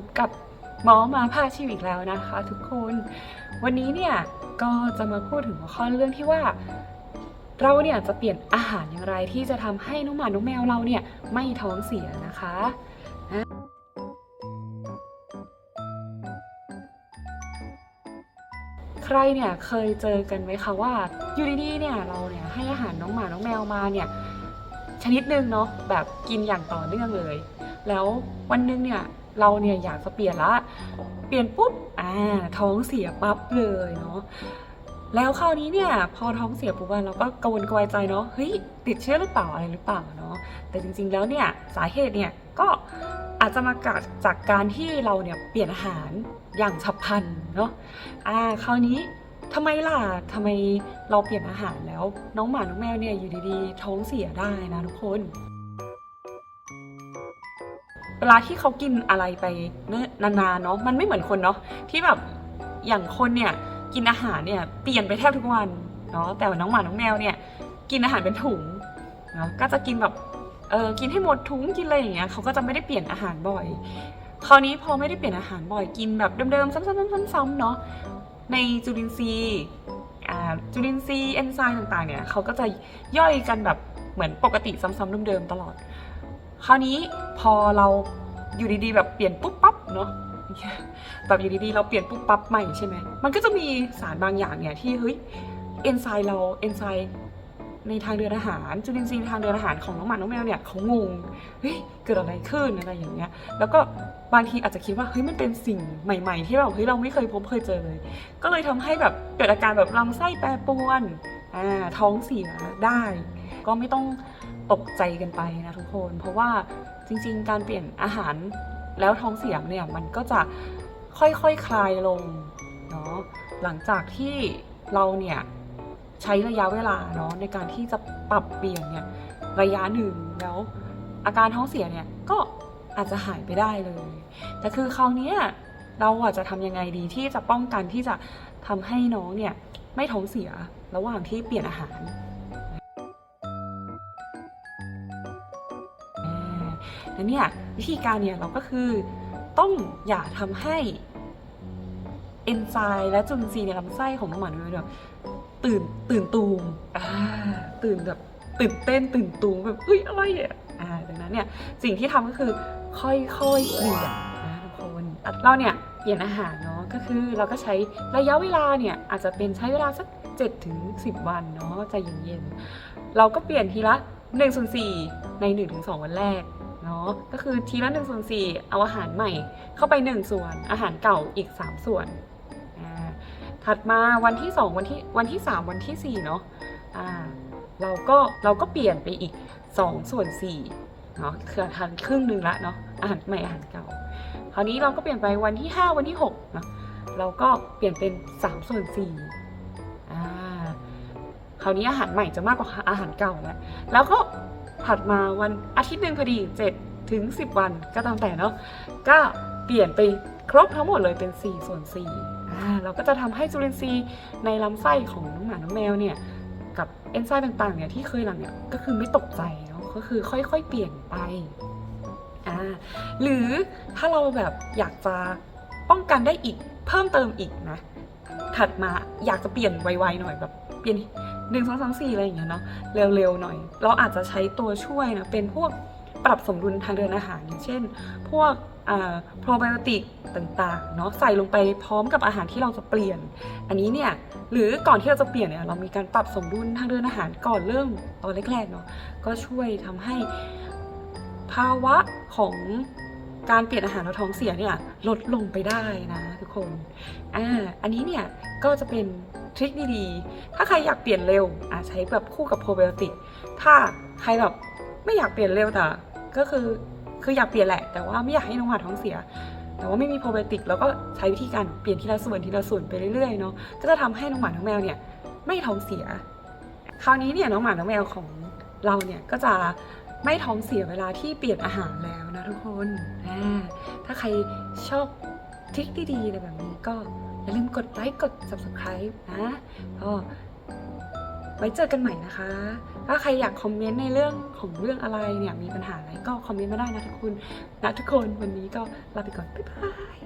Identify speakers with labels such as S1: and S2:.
S1: บกับหมอมาพาชีวิตแล้วนะคะ ทุกคน วันนี้เนี่ยก็จะมาพูดถึงหัวข้อเรื่องที่ว่า เราเนี่ยจะเปลี่ยนอาหารอย่างไรที่จะทำให้น้องหมาน้องแมวเราเนี่ยไม่ท้องเสียนะคะใครเนี่ยเคยเจอกันไหมคะว่าอยู่ดีๆเนี่ยเราเนี่ยให้อาหารน้องหมาน้องแมวมาเนี่ยชนิดหนึ่งเนาะแบบกินอย่างต่อเนื่องเลย แล้ววันนึงเนี่ย เราเนี่ยอยากจะเปลี่ยนละ เปลี่ยนปุ๊บ อ่า ท้องเสียปั๊บเลยเนาะ แล้วคราวนี้เนี่ยพอท้องเสียปุ๊บอะเราก็กังวลกระวายใจเนาะ เฮ้ยติดเชื้อหรือเปล่าอะไรหรือเปล่าเนาะ แต่จริงๆแล้วเนี่ยสาเหตุเนี่ยก็อาจจะมาจากจากการที่เราเนี่ยเปลี่ยนอาหารอย่างฉับพลันเนาะ อ่าคราวนี้ทำไมล่ะทำไมเราเปลี่ยนอาหารแล้วน้องหมา น้องแมวเนี่ยอยู่ดีๆ ท้องเสียได้นะทุกคน เวลาที่เขากินอะไรไปเนิ่นนานๆเนาะมันไม่เหมือนคนเนาะที่แบบอย่างคนเนี่ยกินอาหารเนี่ยเปลี่ยนไปแทบทุกวันเนาะแต่ว่าน้องหมาน้องแมวเนี่ยกินอาหารเป็นถุงเนาะก็จะกินแบบเออกินให้หมดถุงกินอะไรอย่างเงี้ยเขาก็จะไม่ได้เปลี่ยนอาหารบ่อย คราวนี้พอไม่ได้เปลี่ยนอาหารบ่อยกินแบบเดิมๆซ้ำๆๆๆๆเนาะในจุลินทรีย์อ่าจุลินทรีย์เอนไซม์ต่างๆเนี่ยเขาก็จะย่อยกันแบบเหมือนปกติซ้ำๆเดิมๆตลอด คราวนี้ พอเราอยู่ดีๆแบบเปลี่ยนปุ๊บปั๊บเนาะแบบอยู่ดีๆเราเปลี่ยนปุ๊บปั๊บใหม่ใช่ไหมมันก็จะมีสารบางอย่างเนี่ยที่เฮ้ยเอนไซม์เราเอนไซม์ในทางเดินอาหารจุลินทรีย์ทางเดินอาหารของน้องหมาน้องแมวเนี่ยเขางงเฮ้ยเกิดอะไรขึ้นอะไรอย่างเงี้ย แล้วก็บางทีอาจจะคิดว่าเฮ้ยมันเป็นสิ่งใหม่ ๆ ที่แบบเฮ้ยเราไม่เคยพบเคยเจอเลย ก็เลยทำให้แบบเกิดอาการแบบลำไส้แปรปรวนอ่าท้องเสียได้ ก็ไม่ต้องตกใจกันไปนะทุกคน เพราะว่า จริงๆ การเปลี่ยนอาหารแล้วท้องเสียงเนี่ยมันก็จะค่อยๆคคลายลงเนาะหลังจากที่เราเนี่ยใช้ระยะเวลาเนาะในการที่จะปรับเปลี่ยนเนี่ยระยะหนึ่งแล้วอาการท้องเสียเนี่ยก็อาจจะหายไปได้เลย แต่คือคราวนี้เราอาจจะทำยังไงดีที่จะป้องกันที่จะทำให้น้องเนี่ยไม่ท้องเสียระหว่างที่เปลี่ยนอาหาราแล้วเนี่ยวิธีการเนี่ยเราก็คือต้องอย่าทำให้เอนไซม์และจุลินทรีย์ในลำไส้ของน้องหมาน้อยเนี่ยตื่นตื่นตูมตื่นแบบตื่นเต้นตื่นตูมแบบเฮ้ยอะไรอะอ่าดังนั้นเนี่ยสิ่งที่ทำก็คือค่อยๆเปลี่ยนนะทุกคนเราเนี่ยเปลี่ยนอาหารเนาะก็คือเราก็ใช้ระยะเวลาเนี่ยอาจจะเป็นใช้เวลาสัก7ถึง10 วันเนาะใจเย็นๆเราก็เปลี่ยนทีละ1ส่วน4ใน 1-2 วันแรก เนาะก็คือทีละ1ส่วน4เอาอาหารใหม่เข้าไป 1 ส่วน อาหารเก่าอีก 3 ส่วน ถัดมาวันที่ 2 วันที่วันที่ 3 วันที่4เนาะเราก็เราก็เปลี่ยนไปอีก 2 ส่วน4เนาะคือทานครึ่งหนึ่งละเนาะอาหารใหม่อาหารเก่า คราวนี้เราก็เปลี่ยนไปวันที่ 5 วันที่6เนาะเราก็เปลี่ยนเป็น 3 ส่วน4อ่าคราวนี้อาหารใหม่จะมากกว่าอาหารเก่าแล้วแล้วก็ ถัดมาวันอาทิตย์หนึ่งพอดี 7 ถึง 10 วันก็ตามแต่เนาะก็เปลี่ยนไปครบทั้งหมดเลยเป็น 4 ส่วน4อ่าเราก็จะทำให้จุลินทรีย์ในลำไส้ของน้องหมาน้องแมวเนี่ยกับเอนไซม์ต่างๆเนี่ยที่เคยหลังเนี่ยก็คือไม่ตกใจเนาะก็คือค่อยๆ เปลี่ยนไปอ่าหรือถ้าเราแบบอยากจะป้องกันได้อีกเพิ่มเติมอีกนะถัดมาอยากจะเปลี่ยนไวๆหน่อยแบบเปลี่ยน หนึ่งสองสามสี่อะไรอย่างเงี้ยเนาะเร็วๆหน่อย เราอาจจะใช้ตัวช่วยนะเป็นพวกปรับสมดุลทางเดินอาหารอย่างเช่น พวกโปรไบโอติกต่างๆเนาะใส่ลงไปพร้อมกับอาหารที่เราจะเปลี่ยน อันนี้เนี่ยหรือก่อนที่เราจะเปลี่ยนเนี่ยเรามีการปรับสมดุลทางเดินอาหารก่อนเริ่มตอนแรกๆเนาะก็ช่วยทำให้ภาวะของ การเปลี่ยนอาหารและท้องเสียเนี่ยลดลงไปได้นะทุกคน อ่า อันนี้เนี่ยก็จะเป็นทริคดีๆ ถ้าใครอยากเปลี่ยนเร็วอะใช้แบบคู่กับโปรไบโอติก ถ้าใครแบบไม่อยากเปลี่ยนเร็วแต่ก็คือคืออยากเปลี่ยนแหละ แต่ว่าไม่อยากให้น้องหมาท้องเสีย แต่ว่าไม่มีโปรไบโอติกแล้วก็ใช้วิธีการเปลี่ยนทีละส่วนทีละส่วนไปเรื่อยๆเนาะ ก็จะทำให้น้องหมาน้องแมวเนี่ยไม่ท้องเสีย คราวนี้เนี่ยน้องหมาน้องแมวของเราเนี่ยก็จะ ไม่ท้องเสียเวลาที่เปลี่ยนอาหารแล้วนะทุกคนถ้าใครชอบทริคดีๆอะไรแบบนี้ก็อย่าลืมกดไลค์กด subscribe นะก็ไว้เจอกันใหม่นะคะ ถ้าใครอยากคอมเมนต์ในเรื่องของเรื่องอะไรเนี่ยมีปัญหาอะไรก็คอมเมนต์มาได้นะทุกคนนะทุกคนวันนี้ก็ลาไปก่อน บ๊ายบาย